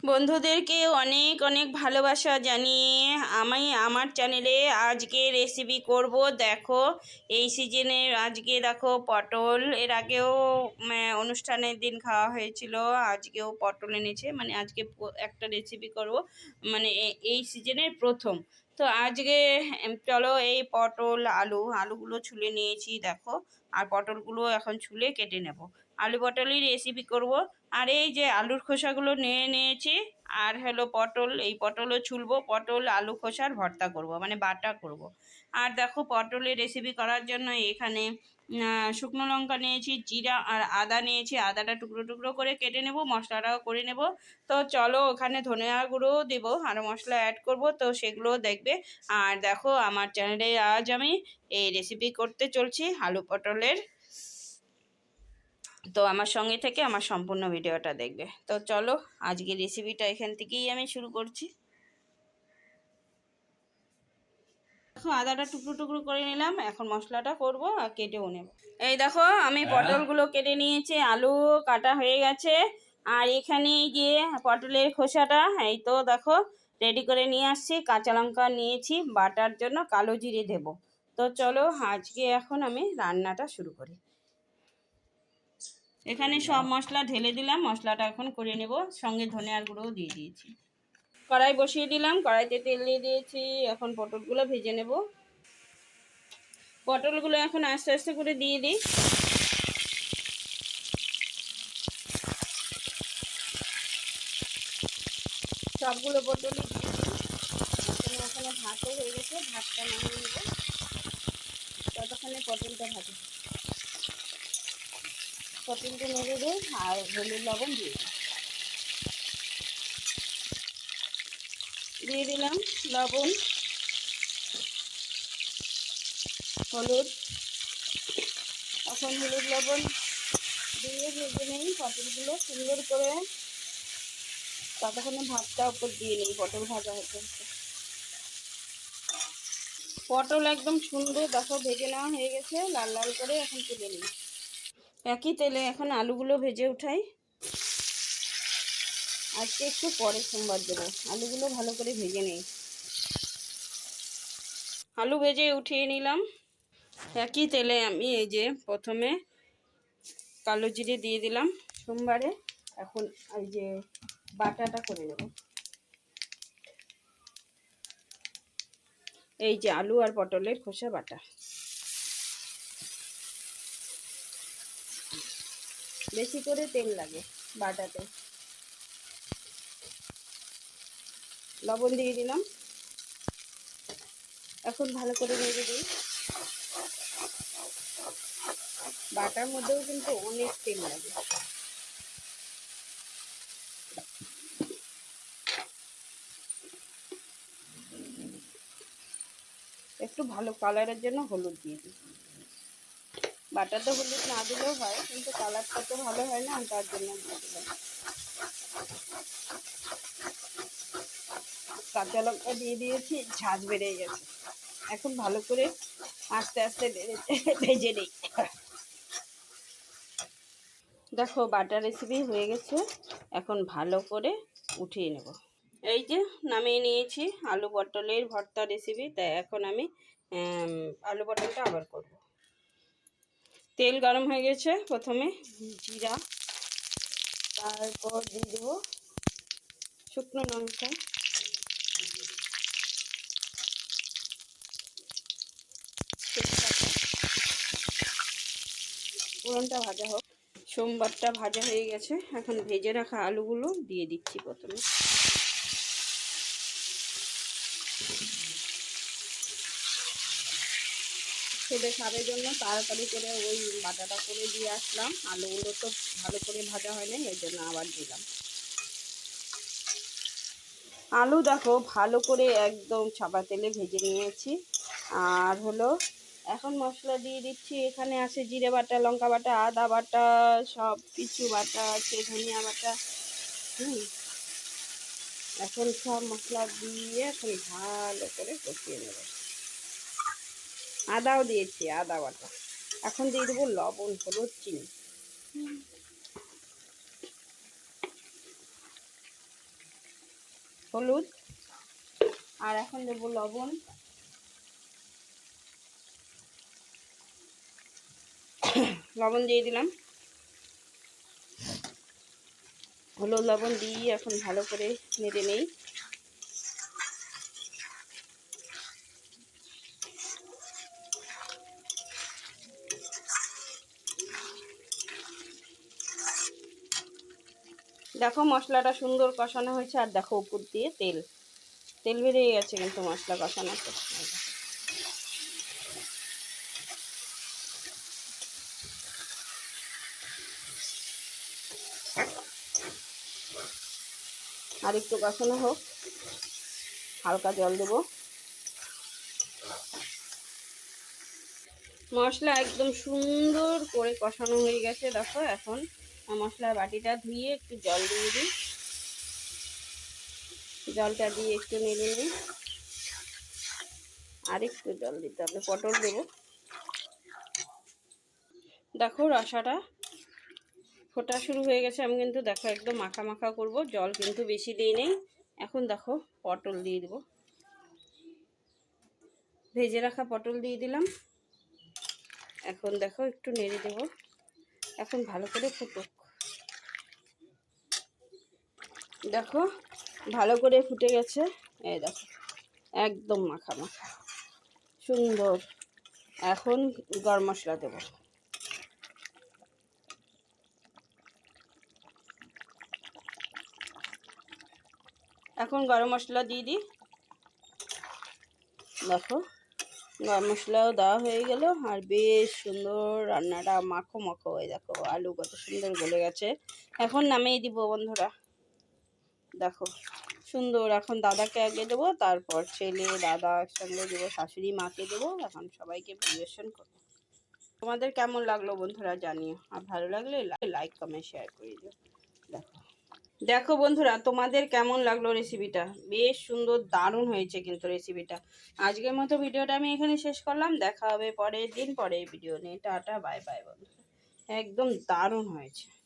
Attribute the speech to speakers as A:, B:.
A: বন্ধুদেরকে অনেক অনেক ভালোবাসা জানিয়ে আমি আমার চ্যানেলে আজকে রেসিপি করব। দেখো, এই সিজনের আজকে দেখো পটল। এর আগেও অনুষ্ঠানের দিন খাওয়া হয়েছিল। আজকেও পটল এনেছে। মানে আজকে একটা রেসিপি করব। মানে এই সিজনের প্রথম। তো আজকে চলো এই পটল, আলু, আলুগুলো ছুলে নিয়েছি, দেখো। আর পটলগুলো এখন ছুলে কেটে নেব। আলু পটলই রেসিপি করব। আর এই যে আলুর খোসাগুলো নিয়ে নিয়েছি, আর হলো পটল, এই পটলও ছুলবো, পটল, আলু খোসার ভর্তা করব মানে বাটা করব। আর দেখো পটলের রেসিপি করার জন্য এখানে শুকনো লঙ্কা নিয়েছি, জিরা আর আদা নিয়েছি, আদাটা টুকরো টুকরো করে কেটে নেব, মশলাটাও করে নেব। তো চলো ওখানে ধনিয়া গুঁড়োও দেবো, আর মশলা অ্যাড করব, তো সেগুলোও দেখবে। আর দেখো আমার চ্যানেলে আজ আমি এই রেসিপি করতে চলছি, আলু পটলের তো আমার সঙ্গে থেকে আমার সম্পূর্ণ ভিডিওটা দেখবে। তো চলো আজকে রেসিপিটা এখান থেকেই আমি শুরু করছি। দেখো আদাটা টুকরো টুকরো করে নিলাম। এখন মশলাটা করব আর কেটেও নেব। এই দেখো আমি পটলগুলো কেটে নিয়েছি। আলু কাটা হয়ে গেছে। আর এখানে যে পটলের খোসাটা এই তো দেখো রেডি করে নিয়ে আসছি। কাঁচা লঙ্কা নিয়েছি বাটার জন্য কালো জিরে দেব। তো চলো আজকে এখন আমি রান্নাটা শুরু করি। এখানে সব মশলা ঢেলে দিলাম, মশলাটা এখন করে নেব। সঙ্গে ধনিয়ার গুঁড়োও দিয়ে দিয়েছি। কড়াই বসিয়ে দিলাম, কড়াইতে তেল দিয়ে দিয়েছি। এখন পটলগুলো ভেজে নেব। পটলগুলো এখন আস্তে আস্তে করে দিয়ে দিই। সবগুলো পটলই দিয়ে দিই। ভাতও হয়ে গেছে, ভাতটা নামিয়ে নেব। ততক্ষণে পটলটা ভাজে। পটলটা নেড়ে দিই আর হলুদ লবণ দিয়ে দিয়ে দিলাম লবণ, হলুদ, এখন হলুদ লবণ দিয়ে ভেজে নিই পটলগুলো সুন্দর করে ততক্ষণে ভাতটা উপর দিয়ে নিই, পটল ভাজা হতে হতে পটল একদম সুন্দর, দেখো ভেজে নেওয়া হয়ে গেছে, লাল লাল করে এখন তুলে নিই। একই তেলে এখন আলুগুলো ভেজে উঠাই। আজকে একটু পরে সোমবার দেবো। আলুগুলো ভালো করে ভেজে নেই। আলু ভেজে উঠিয়ে নিলাম। একই তেলে আমি এই যে প্রথমে কালো জিরে দিয়ে দিলাম সোমবারে। এখন এই যে বাটাটা করে নেব। এই যে আলু আর পটলের খোসা বাটা। বেশি করে তেল লাগে বাটাতে। লবণ দিয়ে দিলাম। এখন ভালো করে নেড়ে দিই। বাটার মধ্যেও কিন্তু অনেক তেল লাগে। একটু ভালো কালারের জন্য হলুদ দিয়ে দিই। বাটাতে হলুদ না দিলেও হয়, কিন্তু কালারটা তো ভালো হয় না, তার জন্য কাঁচা লঙ্কা দিয়ে দিয়েছি, ঝাঁজ বেড়ে গেছে। এখন ভালো করে আস্তে আস্তে ভেজে নিই। দেখো, বাটার রেসিপি হয়ে গেছে, এখন ভালো করে উঠিয়ে নেব। এই যে নামিয়ে নিয়েছি, আলু পটলের ভর্তা রেসিপি তাই এখন আমি আলু পটলটা আবার করব। তেল গরম হয়ে গেছে প্রথমে। জিরা। তারপর দিয়ে দেবো শুকনো লঙ্কা। ফোড়নটা ভাজা হোক। সোমবারটা ভাজা হয়ে গেছে। এখন ভেজে রাখা আলুগুলো দিয়ে দিচ্ছি প্রথমে। ছেলে খাবের জন্য, তাড়াতাড়ি করে ওই বাটাটা করে দিয়ে আসলাম। আলুগুলো তো ভালো করে ভাজা হয় নাই জন্য আবার দিলাম। আলু দেখো, ভালো করে একদম ছাপা তেলে ভেজে নিয়েছি। আর হলো, এখন মশলা দিয়ে দিচ্ছি, এখানে আছে জিরে বাটা, লঙ্কা বাটা, আদা বাটা, সব কিছু বাটা আছে, ধনিয়া বাটা। হুম। এখন সব মশলা দিয়ে এখন ভালো করে কষিয়ে নেব। আদাও দিয়েছি, আদা বাটা। এখন দিয়ে দেবো লবণ, হলুদ, চিনি। হলুদ। আর এখন দেবো লবণ। লবণ দিয়ে দিলাম। হলুদ লবণ দিয়ে এখন ভালো করে নেড়ে নেই। দেখো মশলাটা সুন্দর কষানো হয়েছে, আর দেখো উপর দিয়ে তেল। তেল বেরিয়ে গেছে কিন্তু মশলা কষানোতে আর একটু কষানো হোক, হালকা জল দেব। মশলা একদম সুন্দর করে কষানো হয়ে গেছে, দেখো এখন। মশলার বাটিটা ধুয়ে একটু জল দিয়ে দিই। জলটা দিয়ে একটু নেড়ে নিই। আর একটু জল দিতে হবে, পটল দেবো। দেখো রসাটা ফোটা শুরু হয়ে গেছে, আমি কিন্তু দেখো একদম মাখা মাখা করব, জল কিন্তু বেশি দিই নেই। এখন দেখো পটল দিয়ে দেবো। ভেজে রাখা পটল দিয়ে দিলাম। এখন দেখো একটু নেড়ে দেবো। এখন ভালো করে ফুটুক দেখো, ভালো করে ফুটে গেছে। এই দেখো, একদম মাখা মাখা সুন্দর। এখন গরম মশলা দেবো। এখন গরম মশলা দিয়ে দিই। দেখো, গরম মশলাও দেওয়া হয়ে গেল। আর বেশ সুন্দর রান্নাটা মাখো মাখো হয়ে দেখো। আলু কত সুন্দর গলে গেছে। এখন নামিয়ে দিব বন্ধুরা। দেখো, সুন্দর। এখন দাদাকে আগে দেবো, তারপর ছেলে, দাদা একসঙ্গে দেবো, শাশুড়ি, মাকে দেবো। এখন সবাইকে পরিবেশন করব। তোমাদের কেমন লাগল বন্ধুরা জানিও। আর ভালো লাগলে লাইক কমেন্ট শেয়ার করে দিও। দেখো। দেখো বন্ধুরা, তোমাদের কেমন লাগল রেসিপিটা বেশ সুন্দর, দারুণ হয়েছে কিন্তু রেসিপিটা আজকের মতো ভিডিওটা আমি এখানে শেষ করলাম। দেখা হবে পরের দিন পরে ভিডিও নিয়ে। টাটা বাই বাই বন্ধুরা। একদম দারুণ হয়েছে।